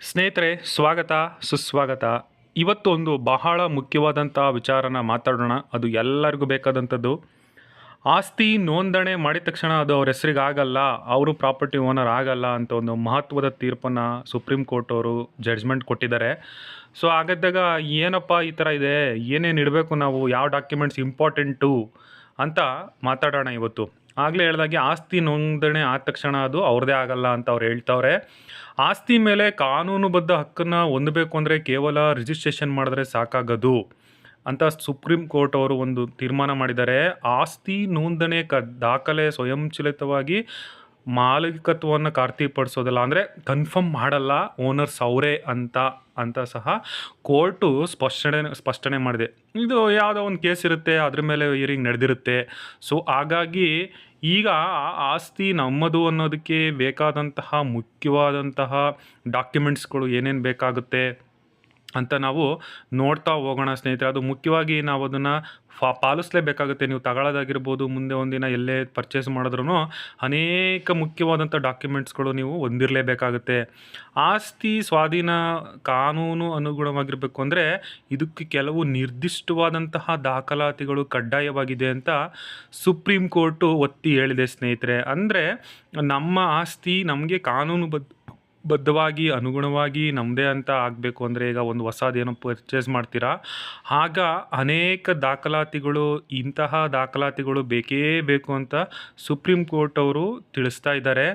ಸ್ನೇಹಿತರೆ, ಸ್ವಾಗತ, ಸುಸ್ವಾಗತ. ಇವತ್ತು ಒಂದು ಬಹಳ ಮುಖ್ಯವಾದಂಥ ವಿಚಾರನ ಮಾತಾಡೋಣ. ಅದು ಎಲ್ಲರಿಗೂ ಬೇಕಾದಂಥದ್ದು. ಆಸ್ತಿ ನೋಂದಣಿ ಮಾಡಿದ ತಕ್ಷಣ ಅದು ಅವ್ರ ಹೆಸರಿಗೆ ಆಗಲ್ಲ, ಅವರು ಪ್ರಾಪರ್ಟಿ ಓನರ್ ಆಗಲ್ಲ ಅಂತ ಒಂದು ಮಹತ್ವದ ತೀರ್ಪನ್ನು ಸುಪ್ರೀಂ ಕೋರ್ಟ್ ಅವರು ಜಡ್ಜ್ಮೆಂಟ್ ಕೊಟ್ಟಿದ್ದಾರೆ. ಸೊ ಹಾಗಾದಾಗ ಏನಪ್ಪ ಈ ಥರ ಇದೆ? ಏನೇನು ಇಡಬೇಕು ನಾವು? ಯಾವ ಡಾಕ್ಯುಮೆಂಟ್ಸ್ ಇಂಪಾರ್ಟೆಂಟು ಅಂತ ಮಾತಾಡೋಣ ಇವತ್ತು. ಆಗಲೇ ಹೇಳ್ದಾಗೆ ಆಸ್ತಿ ನೋಂದಣಿ ಆದ ತಕ್ಷಣ ಅದು ಅವ್ರದ್ದೇ ಆಗಲ್ಲ ಅಂತ ಅವ್ರು ಹೇಳ್ತವ್ರೆ. ಆಸ್ತಿ ಮೇಲೆ ಕಾನೂನುಬದ್ಧ ಹಕ್ಕನ್ನು ಹೊಂದಬೇಕು ಅಂದರೆ ಕೇವಲ ರಿಜಿಸ್ಟ್ರೇಷನ್ ಮಾಡಿದ್ರೆ ಸಾಕಾಗದು ಅಂತ ಸುಪ್ರೀಂ ಕೋರ್ಟ್ ಅವರು ಒಂದು ತೀರ್ಮಾನ ಮಾಡಿದ್ದಾರೆ. ಆಸ್ತಿ ನೋಂದಣಿ ಕ, ದಾಖಲೆ ಸ್ವಯಂಚಾಲಿತವಾಗಿ ಮಾಲೀಕತ್ವವನ್ನು ಖಾತ್ರಿಪಡಿಸೋದಿಲ್ಲ ಅಂದರೆ ಕನ್ಫರ್ಮ್ ಮಾಡಲ್ಲ, ಓನರ್ಸ್ ಅವರೇ ಅಂತ ಅಂತ ಸಹ ಕೋರ್ಟು ಸ್ಪಷ್ಟನೆ ಸ್ಪಷ್ಟನೆ ಮಾಡಿದೆ. ಇದು ಯಾವುದೋ ಒಂದು ಕೇಸ್ ಇರುತ್ತೆ, ಅದ್ರ ಮೇಲೆ ಹಿಯರಿಂಗ್ ನಡೆದಿರುತ್ತೆ. ಸೊ ಹಾಗಾಗಿ ಈಗ ಆಸ್ತಿ ನಮ್ಮದು ಅನ್ನೋದಕ್ಕೆ ಬೇಕಾದಂತಹ ಮುಖ್ಯವಾದಂತಹ ಡಾಕ್ಯುಮೆಂಟ್ಸ್ಗಳು ಏನೇನು ಬೇಕಾಗುತ್ತೆ? ಅಂತ ನಾವು ನೋಡ್ತಾ ಹೋಗೋಣ, ಸ್ನೇಹಿತರೆ. ಅದು ಮುಖ್ಯವಾಗಿ ನಾವು ಅದನ್ನು ಫಾ, ಪಾಲಿಸಲೇಬೇಕಾಗುತ್ತೆ. ನೀವು ತಗೊಳ್ಳೋದಾಗಿರ್ಬೋದು, ಮುಂದೆ ಒಂದಿನ ಎಲ್ಲೇ ಪರ್ಚೇಸ್ ಮಾಡಿದ್ರೂ ಅನೇಕ ಮುಖ್ಯವಾದಂಥ ಡಾಕ್ಯುಮೆಂಟ್ಸ್ಗಳು ನೀವು ಹೊಂದಿರಲೇಬೇಕಾಗುತ್ತೆ. ಆಸ್ತಿ ಸ್ವಾಧೀನ ಕಾನೂನು ಅನುಗುಣವಾಗಿರಬೇಕು ಅಂದರೆ ಇದಕ್ಕೆ ಕೆಲವು ನಿರ್ದಿಷ್ಟವಾದಂತಹ ದಾಖಲಾತಿಗಳು ಕಡ್ಡಾಯವಾಗಿದೆ ಅಂತ ಸುಪ್ರೀಂ ಕೋರ್ಟು ಒತ್ತಿ ಹೇಳಿದೆ, ಸ್ನೇಹಿತರೆ. ಅಂದರೆ ನಮ್ಮ ಆಸ್ತಿ ನಮಗೆ ಕಾನೂನುಬದ್ಧ ಬದ್ಧವಾಗಿ, ಅನುಗುಣವಾಗಿ ನಮ್ಮದೇ ಅಂತ ಆಗಬೇಕು ಅಂದರೆ ಈಗ ಒಂದು ಹೊಸದೇನೋ ಪರ್ಚೇಸ್ ಮಾಡ್ತೀರಾ? ಆಗ ಅನೇಕ ದಾಖಲಾತಿಗಳು, ಇಂತಹ ದಾಖಲಾತಿಗಳು ಬೇಕೇ ಬೇಕು ಅಂತ ಸುಪ್ರೀಂ ಕೋರ್ಟ್ ಅವರು ತಿಳಿಸ್ತಾ ಇದ್ದಾರೆ.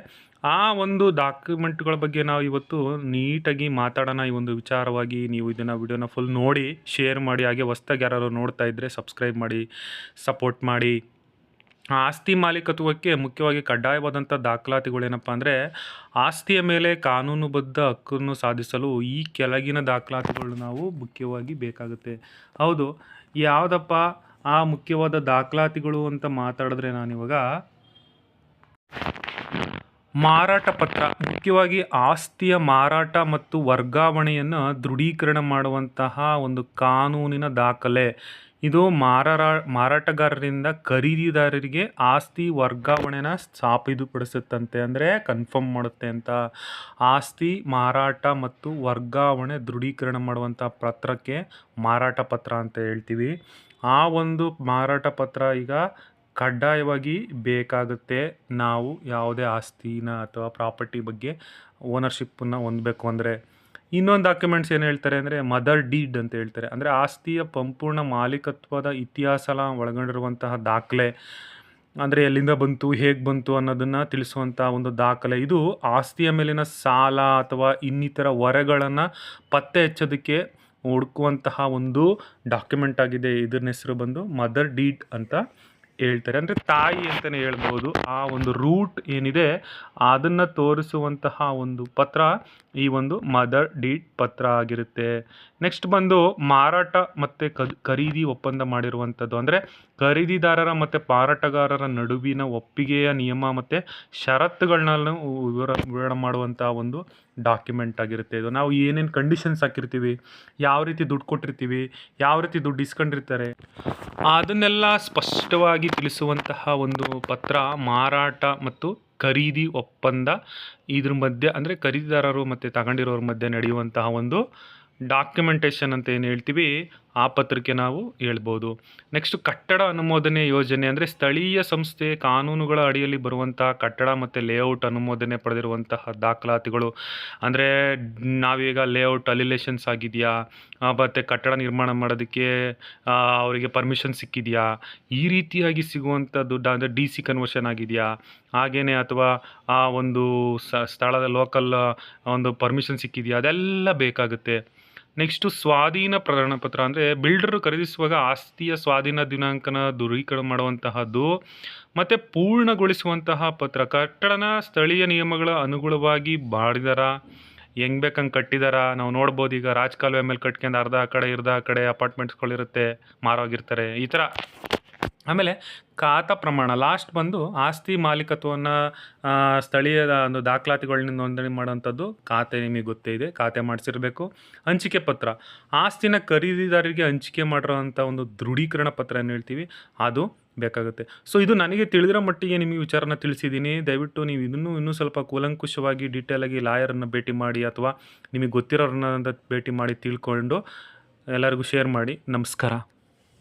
ಆ ಒಂದು ಡಾಕ್ಯುಮೆಂಟ್ಗಳ ಬಗ್ಗೆ ನಾವು ಇವತ್ತು ನೀಟಾಗಿ ಮಾತಾಡೋಣ. ಈ ಒಂದು ವಿಚಾರವಾಗಿ ನೀವು ಇದನ್ನು ವಿಡಿಯೋನ ಫುಲ್ ನೋಡಿ ಶೇರ್ ಮಾಡಿ, ಹಾಗೆ ಹೊಸ್ದಾಗಿ ಯಾರು ನೋಡ್ತಾ ಇದ್ದರೆ ಸಬ್ಸ್ಕ್ರೈಬ್ ಮಾಡಿ ಸಪೋರ್ಟ್ ಮಾಡಿ. ಆಸ್ತಿ ಮಾಲೀಕತ್ವಕ್ಕೆ ಮುಖ್ಯವಾಗಿ ಕಡ್ಡಾಯವಾದಂಥ ದಾಖಲಾತಿಗಳೇನಪ್ಪ ಅಂದರೆ ಆಸ್ತಿಯ ಮೇಲೆ ಕಾನೂನುಬದ್ಧ ಹಕ್ಕನ್ನು ಸಾಧಿಸಲು ಈ ಕೆಳಗಿನ ದಾಖಲಾತಿಗಳು ನಾವು ಮುಖ್ಯವಾಗಿ ಬೇಕಾಗುತ್ತೆ. ಹೌದು, ಯಾವುದಪ್ಪ ಆ ಮುಖ್ಯವಾದ ದಾಖಲಾತಿಗಳು ಅಂತ ಮಾತಾಡಿದ್ರೆ ನಾನಿವಾಗ ಮಾರಾಟ ಪತ್ರ, ಮುಖ್ಯವಾಗಿ ಆಸ್ತಿಯ ಮಾರಾಟ ಮತ್ತು ವರ್ಗಾವಣೆಯನ್ನು ದೃಢೀಕರಣ ಮಾಡುವಂತಹ ಒಂದು ಕಾನೂನಿನ ದಾಖಲೆ. ಇದು ಮಾರಾರ, ಮಾರಾಟಗಾರರಿಂದ ಖರೀದಿದಾರರಿಗೆ ಆಸ್ತಿ ವರ್ಗಾವಣೆನ ಸಾಬೀತುಪಡಿಸುತ್ತಂತೆ ಅಂದರೆ ಕನ್ಫರ್ಮ್ ಮಾಡುತ್ತೆ ಅಂತ. ಆಸ್ತಿ, ಮಾರಾಟ ಮತ್ತು ವರ್ಗಾವಣೆ ದೃಢೀಕರಣ ಮಾಡುವಂಥ ಪತ್ರಕ್ಕೆ ಮಾರಾಟ ಪತ್ರ ಅಂತ ಹೇಳ್ತೀವಿ. ಆ ಒಂದು ಮಾರಾಟ ಪತ್ರ ಈಗ ಕಡ್ಡಾಯವಾಗಿ ಬೇಕಾಗುತ್ತೆ. ನಾವು ಯಾವುದೇ ಆಸ್ತಿನ ಅಥವಾ ಪ್ರಾಪರ್ಟಿ ಬಗ್ಗೆ ಓನರ್ಶಿಪ್ಪನ್ನು ಹೊಂದಬೇಕು ಅಂದರೆ. ಇನ್ನೊಂದು ಡಾಕ್ಯುಮೆಂಟ್ಸ್ ಏನು ಹೇಳ್ತಾರೆ ಅಂದರೆ ಮದರ್ ಡೀಡ್ ಅಂತ ಹೇಳ್ತಾರೆ. ಅಂದರೆ ಆಸ್ತಿಯ ಸಂಪೂರ್ಣ ಮಾಲೀಕತ್ವದ ಇತಿಹಾಸ ಒಳಗೊಂಡಿರುವಂತಹ ದಾಖಲೆ, ಅಂದರೆ ಎಲ್ಲಿಂದ ಬಂತು, ಹೇಗೆ ಬಂತು ಅನ್ನೋದನ್ನು ತಿಳಿಸುವಂಥ ಒಂದು ದಾಖಲೆ. ಇದು ಆಸ್ತಿಯ ಮೇಲಿನ ಸಾಲ ಅಥವಾ ಇನ್ನಿತರ ಹೊರೆಗಳನ್ನು ಪತ್ತೆ ಹಚ್ಚೋದಕ್ಕೆ ಹುಡುಕುವಂತಹ ಒಂದು ಡಾಕ್ಯುಮೆಂಟ್ ಆಗಿದೆ. ಇದರ ಹೆಸರು ಬಂದು ಮದರ್ ಡೀಡ್ ಅಂತ. ಹೇಳ್ತಾರೆ. ಅಂದರೆ ತಾಯಿ ಅಂತಲೇ ಹೇಳ್ಬೋದು. ಆ ಒಂದು ರೂಟ್ ಏನಿದೆ, ಅದನ್ನು ತೋರಿಸುವಂತಹ ಒಂದು ಪತ್ರ ಈ ಒಂದು ಮದರ್ ಡೀಡ್ ಪತ್ರ ಆಗಿರುತ್ತೆ. ನೆಕ್ಸ್ಟ್ ಬಂದು ಮಾರಾಟ ಮತ್ತು ಖರೀದಿ ಒಪ್ಪಂದ ಮಾಡಿರುವಂಥದ್ದು ಅಂದರೆ ಖರೀದಿದಾರರ ಮತ್ತು ಮಾರಾಟಗಾರರ ನಡುವಿನ ಒಪ್ಪಿಗೆಯ ನಿಯಮ ಮತ್ತು ಷರತ್ತುಗಳನ್ನ ವಿವರ, ವಿವರಣೆ ಮಾಡುವಂಥ ಒಂದು ಡಾಕ್ಯುಮೆಂಟ್ ಆಗಿರುತ್ತೆ. ಇದು ನಾವು ಏನೇನು ಕಂಡೀಷನ್ಸ್ ಹಾಕಿರ್ತೀವಿ, ಯಾವ ರೀತಿ ದುಡ್ಡು ಕೊಟ್ಟಿರ್ತೀವಿ, ಯಾವ ರೀತಿ ದುಡ್ಡು ಇಸ್ಕೊಂಡಿರ್ತಾರೆ ಅದನ್ನೆಲ್ಲ ಸ್ಪಷ್ಟವಾಗಿ ತಿಳಿಸುವಂತಹ ಒಂದು ಪತ್ರ ಮಾರಾಟ ಮತ್ತು ಖರೀದಿ ಒಪ್ಪಂದ ಇದ್ರ ಮಧ್ಯೆ, ಅಂದರೆ ಖರೀದಿದಾರರು ಮತ್ತು ತಗೊಂಡಿರೋರ ಮಧ್ಯೆ ನಡೆಯುವಂತಹ ಒಂದು ಡಾಕ್ಯುಮೆಂಟೇಷನ್ ಅಂತ ಏನು ಹೇಳ್ತೀವಿ ಆ ಪತ್ರಕ್ಕೆ ನಾವು ಹೇಳ್ಬೋದು. ನೆಕ್ಸ್ಟ್ ಕಟ್ಟಡ ಅನುಮೋದನೆ ಯೋಜನೆ ಅಂದರೆ ಸ್ಥಳೀಯ ಸಂಸ್ಥೆ ಕಾನೂನುಗಳ ಅಡಿಯಲ್ಲಿ ಬರುವಂತಹ ಕಟ್ಟಡ ಮತ್ತು ಲೇಔಟ್ ಅನುಮೋದನೆ ಪಡೆದಿರುವಂತಹ ದಾಖಲಾತಿಗಳು. ಅಂದರೆ ನಾವೀಗ ಲೇಔಟ್ ಅಲಿಲೇಷನ್ಸ್ ಆಗಿದೆಯಾ? ಮತ್ತು ಕಟ್ಟಡ ನಿರ್ಮಾಣ ಮಾಡೋದಕ್ಕೆ ಅವರಿಗೆ ಪರ್ಮಿಷನ್ ಸಿಕ್ಕಿದೆಯಾ? ಈ ರೀತಿಯಾಗಿ ಸಿಗುವಂಥ ದುಡ್ಡು ಅಂದರೆ ಡಿ ಸಿ ಕನ್ವರ್ಷನ್ ಆಗಿದೆಯಾ? ಹಾಗೆಯೇ ಅಥವಾ, ಆ, ಒಂದು ಸ್ಥಳದ ಲೋಕಲ್ ಒಂದು ಪರ್ಮಿಷನ್ ಸಿಕ್ಕಿದೆಯಾ? ಅದೆಲ್ಲ ಬೇಕಾಗುತ್ತೆ. ನೆಕ್ಸ್ಟು ಸ್ವಾಧೀನ ಪ್ರಕರಣ ಪತ್ರ ಅಂದರೆ ಬಿಲ್ಡರ್ ಖರೀದಿಸುವಾಗ ಆಸ್ತಿಯ ಸ್ವಾಧೀನ ದಿನಾಂಕನ ದೃಢೀಕರಣ ಮಾಡುವಂತಹದ್ದು, ಮತ್ತು ಪೂರ್ಣಗೊಳಿಸುವಂತಹ ಪತ್ರ. ಕಟ್ಟಡನ ಸ್ಥಳೀಯ ನಿಯಮಗಳ ಅನುಗುಣವಾಗಿ ಮಾಡಿದಾರ ಹೆಂಗೆ ಬೇಕಂಗೆ ಕಟ್ಟಿದಾರ. ನಾವು ನೋಡ್ಬೋದು ಈಗ ರಾಜಕಾಲುವೆ ಮೇಲೆ ಕಟ್ಕೊಂಡು ಅರ್ಧ ಆ ಕಡೆ ಇರ್ದ ಆ ಕಡೆ ಅಪಾರ್ಟ್ಮೆಂಟ್ಸ್ಗಳಿರುತ್ತೆ ಮಾರೋಗಿರ್ತಾರೆ ಈ ಥರ. ಆಮೇಲೆ ಖಾತಾ ಪ್ರಮಾಣ ಲಾಸ್ಟ್ ಬಂದು ಆಸ್ತಿ ಮಾಲೀಕತ್ವವನ್ನು ಸ್ಥಳೀಯ ಒಂದು ದಾಖಲಾತಿಗಳನ್ನ ನೋಂದಣಿ ಮಾಡೋಂಥದ್ದು ಖಾತೆ ನಿಮಗೆ ಗೊತ್ತೇ ಇದೆ, ಖಾತೆ ಮಾಡಿಸಿರಬೇಕು. ಹಂಚಿಕೆ ಪತ್ರ, ಆಸ್ತಿನ ಖರೀದಿದಾರರಿಗೆ ಹಂಚಿಕೆ ಮಾಡಿರೋವಂಥ ಒಂದು ದೃಢೀಕರಣ ಪತ್ರ ಏನು ಹೇಳ್ತೀವಿ, ಅದು ಬೇಕಾಗುತ್ತೆ. ಸೊ ಇದು ನನಗೆ ತಿಳಿದಿರೋ ಮಟ್ಟಿಗೆ ನಿಮಗೆ ವಿಚಾರನ ತಿಳಿಸಿದ್ದೀನಿ. ದಯವಿಟ್ಟು ನೀವು ಇದನ್ನು ಇನ್ನೂ ಸ್ವಲ್ಪ ಕೂಲಂಕುಷವಾಗಿ ಡೀಟೇಲಾಗಿ ಲಾಯರನ್ನು ಭೇಟಿ ಮಾಡಿ ಅಥವಾ ನಿಮಗೆ ಗೊತ್ತಿರೋರನ್ನ ಭೇಟಿ ಮಾಡಿ ತಿಳ್ಕೊಂಡು ಎಲ್ಲರಿಗೂ ಶೇರ್ ಮಾಡಿ. ನಮಸ್ಕಾರ.